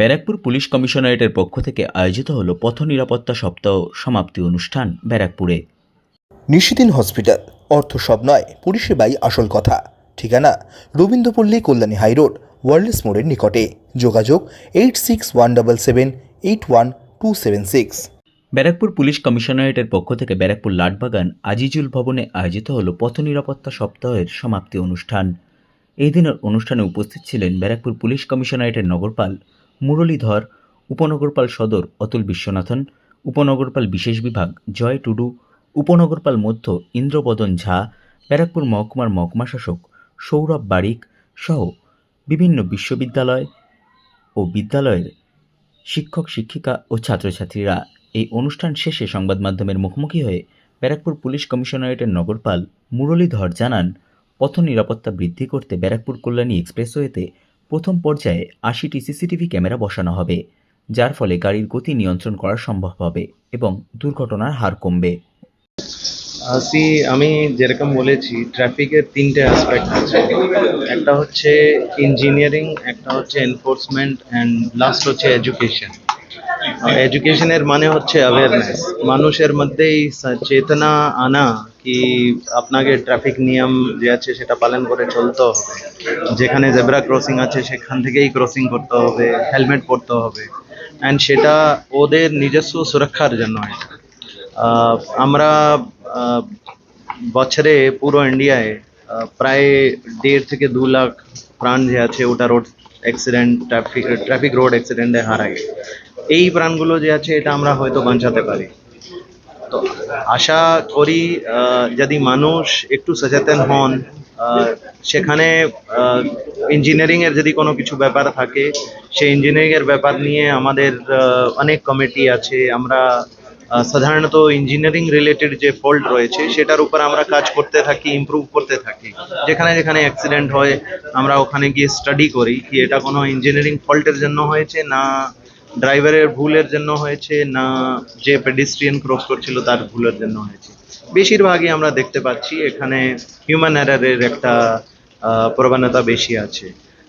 Barrackpore police কমিশনারেটের পক্ষ থেকে আয়োজিত হল পথ নিরাপত্তা সপ্তাহ সমাপ্তি অনুষ্ঠান ব্যারাকপুরে। নিশিদিন হসপিটাল অর্থ সব নয় পরিষেবাই আসল কথা। ঠিকানা রবীন্দ্রপল্লী কল্যাণী হাইরোড ওয়ার্ল্ডস মোড়ের নিকটে। যোগাযোগ eight six one double seven eight one two seven six. Barrackpore police কমিশনারেটের পক্ষ থেকে ব্যারাকপুর লাটবাগান আজিজুল ভবনে আয়োজিত হল পথ নিরাপত্তা সপ্তাহের সমাপ্তি অনুষ্ঠান। এই দিনের অনুষ্ঠানে উপস্থিত ছিলেন ব্যারাকপুর পুলিশ কমিশনারেটের নগরপাল মুরলীধর, উপনগরপাল সদর অতুল বিশ্বনাথন, উপনগরপাল বিশেষ বিভাগ জয় টুডু, উপনগরপাল মধ্য ইন্দ্রবদন ঝা, ব্যারাকপুর মহকুমার মহকুমা শাসক সৌরভ বারিক সহ বিভিন্ন বিশ্ববিদ্যালয় ও বিদ্যালয়ের শিক্ষক, শিক্ষিকা ও ছাত্রছাত্রীরা এই অনুষ্ঠান শেষে সংবাদ মাধ্যমের মুখোমুখি হয়ে ব্যারাকপুর পুলিশ কমিশনারেটের নগরপাল মুরলীধর জানান, পথ নিরাপত্তা বৃদ্ধি করতে ব্যারাকপুর কল্যাণী এক্সপ্রেসওয়েতে প্রথম পর্যায়ে আশিটি সিসিটিভি ক্যামেরা বসানো হবে, যার ফলে গাড়ির গতি নিয়ন্ত্রণ করা সম্ভব হবে এবং দুর্ঘটনার হার কমবে। আসি, আমি যেরকম বলেছি ট্রাফিকের তিনটে অ্যাসপেক্ট আছে। একটা হচ্ছে ইঞ্জিনিয়ারিং একটা হচ্ছে এনফোর্সমেন্ট অ্যান্ড লাস্ট হচ্ছে এডুকেশন এডুকেশনের মানে হচ্ছে অ্যাওয়ারনেস মানুষের মধ্যে এই স- চেতনা আনা কি আপনাকে ট্রাফিক নিয়ম যে আছে সেটা পালন করে চলতে হবে। যেখানে জেব্রা ক্রসিং আছে সেখান থেকেই ক্রসিং করতে হবে হেলমেট পরতে হবে। অ্যান্ড সেটা ওদের নিজস্ব সুরক্ষার জন্য আমরা বছরে পুরো ইন্ডিয়ায় প্রায় দেড় থেকে দু লাখ প্রাণ যে আছে ওটা road accident traffic traffic road অ্যাক্সিডেন্টে হারায়। এই প্রাণগুলো যে আছে, এটা আমরা হয়তো বাঁচাতে পারি। তো আশা করি যদি মানুষ একটু সচেতন হন সেখানে ইঞ্জিনিয়ারিং এর যদি কোনো কিছু ব্যাপার থাকে, সেই ইঞ্জিনিয়ারিং এর ব্যাপার নিয়ে আমাদের অনেক কমিটি আছে। আমরা সাধারণত ইঞ্জিনিয়ারিং রিলেটেড যে ফল্ট রয়েছে, সেটার উপর আমরা কাজ করতে থাকি ইমপ্রুভ করতে থাকি। যেখানে যেখানে অ্যাক্সিডেন্ট হয়, আমরা ওখানে গিয়ে স্টাডি করি কি এটা কোনো ইঞ্জিনিয়ারিং ফল্টের জন্য হয়েছে না ড্রাইভারের ভুলের জন্য হয়েছে না যে পেডিস্ট্রিয়ান ক্রস করছিল তার ভুলের জন্য হয়েছে। বেশিরভাগই আমরা দেখতে পাচ্ছি এখানে হিউম্যান এরারের একটা প্রবণতা বেশি আছে।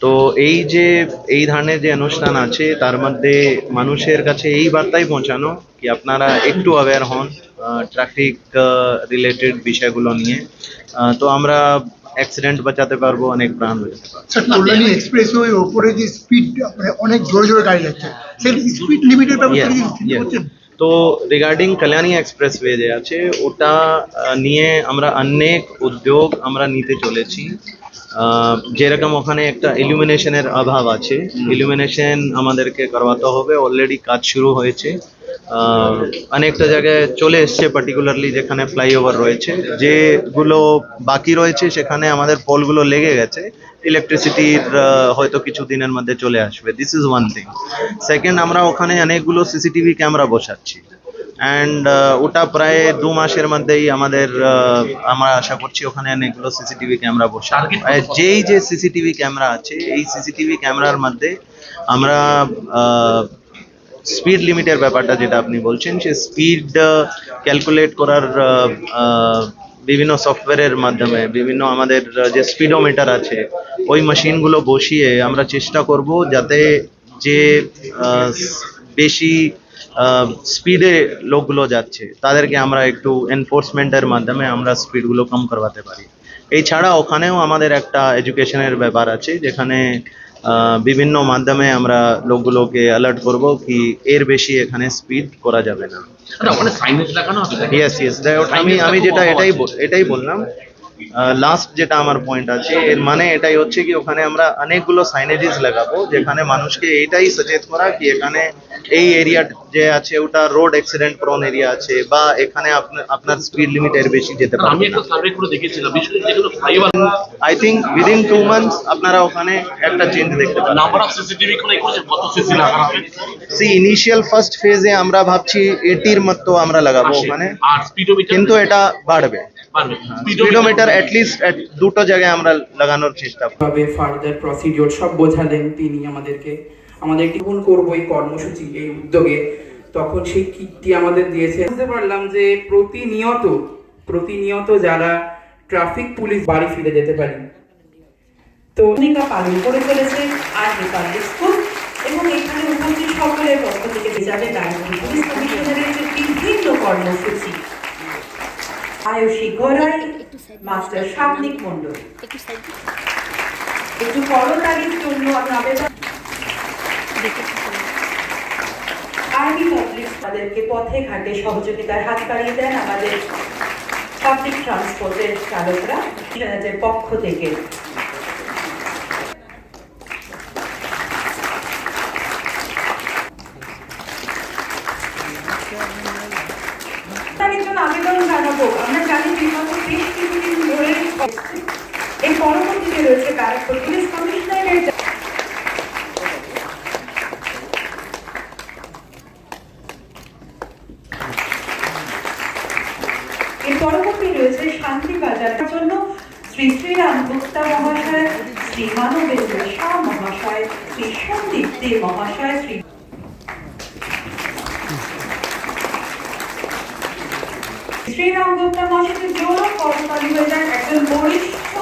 তো এই যে, এই ধরনের যে অনুষ্ঠান আছে, তার মধ্যে মানুষের কাছে এই বার্তাই পৌঁছানো কি আপনারা একটু অ্যাওয়্যার হন ট্রাফিক রিলেটেড বিষয়গুলো নিয়ে। তো আমরা অ্যাক্সিডেন্ট বাঁচাতে পারব অনেক প্রাণ বাঁচাতে পারব। স্যার কল্যাণী এক্সপ্রেসওয়ে ওপরে যে স্পিড মানে অনেক জোরে জোরে গাড়ি যাচ্ছে। সেই স্পিড লিমিটের ব্যাপারে তো রিগার্ডিং কল্যাণী এক্সপ্রেসওয়ে যে আছে ওটা নিয়ে আমরা অনেক উদ্যোগ আমরা নিতে চলেছি। আহ, যেরকম ওখানে একটা ইলুমিনেশনের অভাব আছে। ইলুমিনেশন আমাদেরকে করবাতে হবে। অলরেডি কাজ শুরু হয়েছে। অনেকটা জায়গায় চলে এসছে পার্টিকুলারলি যেখানে ফ্লাইওভার রয়েছে। যেগুলো বাকি রয়েছে সেখানে আমাদের পোলগুলো লেগে গেছে। ইলেকট্রিসিটির হয়তো কিছু দিনের মধ্যে চলে আসবে। This is one thing second আমরা ওখানে অনেকগুলো সিসিটিভি ক্যামেরা বসাচ্ছি। অ্যান্ড ওটা প্রায় দু মাসের মধ্যেই আমাদের আমরা আশা করছি ওখানে অনেকগুলো সিসিটিভি ক্যামেরা বসা যেই যে সিসিটিভি ক্যামেরা আছে এই সিসিটিভি ক্যামেরার মধ্যে আমরা স্পিড লিমিটের ব্যাপারটা যেটা আপনি বলছেন, সে স্পিড ক্যালকুলেট করার বিভিন্ন সফটওয়্যারের মাধ্যমে, বিভিন্ন আমাদের যে স্পিডোমিটার আছে, ওই মেশিনগুলো বসিয়ে আমরা চেষ্টা করব যাতে যে বেশি স্পিডে লোকগুলো যাচ্ছে, তাদেরকে আমরা একটু এনফোর্সমেন্টের মাধ্যমে আমরা স্পিডগুলো কম করবাতে পারি। এছাড়া ওখানেও আমাদের একটা এডুকেশনের ব্যাপার আছে, যেখানে বিভিন্ন মাধ্যমে আমরা লোকগুলোকে অ্যালার্ট করব কি এর বেশি এখানে স্পিড করা যাবে না। ইয়েস ইয়েস আমি আমি যেটা এটাই এটাই বললাম। লাস্ট যেটা আমার পয়েন্ট আছে এর মানে এটাই হচ্ছে কি ওখানে আমরা অনেকগুলো সাইনেজেস লাগাবো যেখানে মানুষকে এইটাই সচেত করা কি এখানে এই এরিয়া যে আছে ওটা রোড অ্যাক্সিডেন্ট প্রোন এরিয়া আছে বা এখানে আপনার স্পিড লিমিট এর বেশি যেতে আমি একটা সার্ভে করে দেখেছিলাম বিশেষ যেগুলো flyover I think within two months আপনারা ওখানে একটা চেঞ্জ দেখতে পাবেন। নাম্বার অফ সিসিটিভি কোনে করেছে? কত সিসি লাগানো সি ইনিশিয়াল ফার্স্ট ফেজে আমরা ভাবছি এইটির মতো আমরা লাগাবো ওখানে আর স্পিডোমিটার কিন্তু এটা বাড়বে। স্পিডোমিটার অ্যাটলিস্ট দুটো জায়গায় আমরা লাগানোর চেষ্টা করব ফার্দার প্রসিডিওর সব বোঝালেন তিনি আমাদেরকে। আমাদের কোন করব এই কর্মসূচি, এই উদ্যোগে? তখন সেই কিটটি আমাদের দিয়েছে। বুঝতে পারলাম যে প্রতিনিয়ত প্রতিনিয়ত যারা ট্রাফিক পুলিশ বাড়ি ফিরে যেতে পারি, তো ভূমিকা পালন করে চলেছে আর পাবলিক স্কুল এবং এখানে উপস্থিত সকলের পক্ষ থেকে যাবে ব্যারাকপুর পুলিশ কমিশনারের যে বিভিন্ন কর্মসূচি আয়ুষী গোড়াই মাস্টার সাবনিক মন্ডল একটু করতালির জন্য আমি আবেদন আর্মি পাবলিক তাদেরকে পথে ঘাটে সহযোগিতার হাত বাড়িয়ে দেন আমাদের পাবলিক ট্রান্সপোর্টের চালকরা পক্ষ থেকে তার জন্য আবেদন জানাব আমরা জানি বিগত বেশ কিছুদিন ধরে এই পরবর্তীতে রয়েছে ব্যারাকপুর পুলিশ কমিশনারের এর পরবর্তী রয়েছে জন্য শ্রী মহাশয় শ্রী মানবেন্দ্র শাহ মহাশয়, শ্রী সন্দীপ দে মহাশয় শ্রী শ্রীরাম গুপ্তা করতালি হয়ে যান একজন বরিষ্ঠ,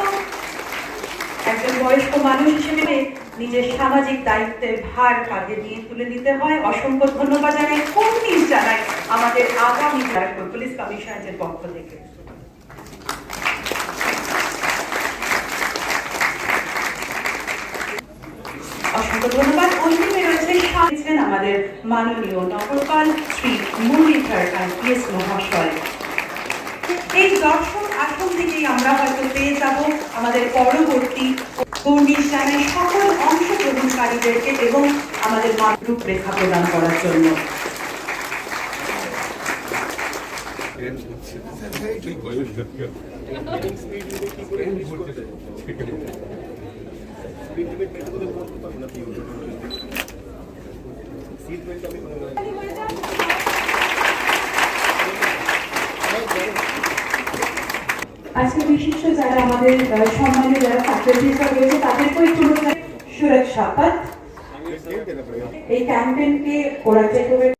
একজন বয়স্ক মানুষ হিসেবে নিজের সামাজিক দায়িত্বের ভার কাঁধে নিয়ে তুলে দিতে হয়। অসংখ্য ধন্যবাদ জানাই কর্মীর জানাই আমাদের আগামী পুলিশ কমিশনারের পক্ষ থেকে। অসংখ্য ধন্যবাদ। অন্তিমে রয়েছে আমাদের মাননীয় নগরপাল শ্রী মুরলীধর আইপিএস মহাশয়। এই দর্শক আসন থেকেই আমরা হয়তো পেয়ে যাব আমাদের পরবর্তী কর্মীষ্ঠানের সকল অংশগ্রহণকারীদেরকে এবং আমাদের রূপরেখা প্রদান করার জন্য। আজকে বিশিষ্ট যারা আমাদের আহ, সম্মানীয় যারা ফ্যাকাল্টিসরা রয়েছে তাদেরকেও একটু সুরক্ষা পথ এই ক্যাম্পেইনকে ওরা over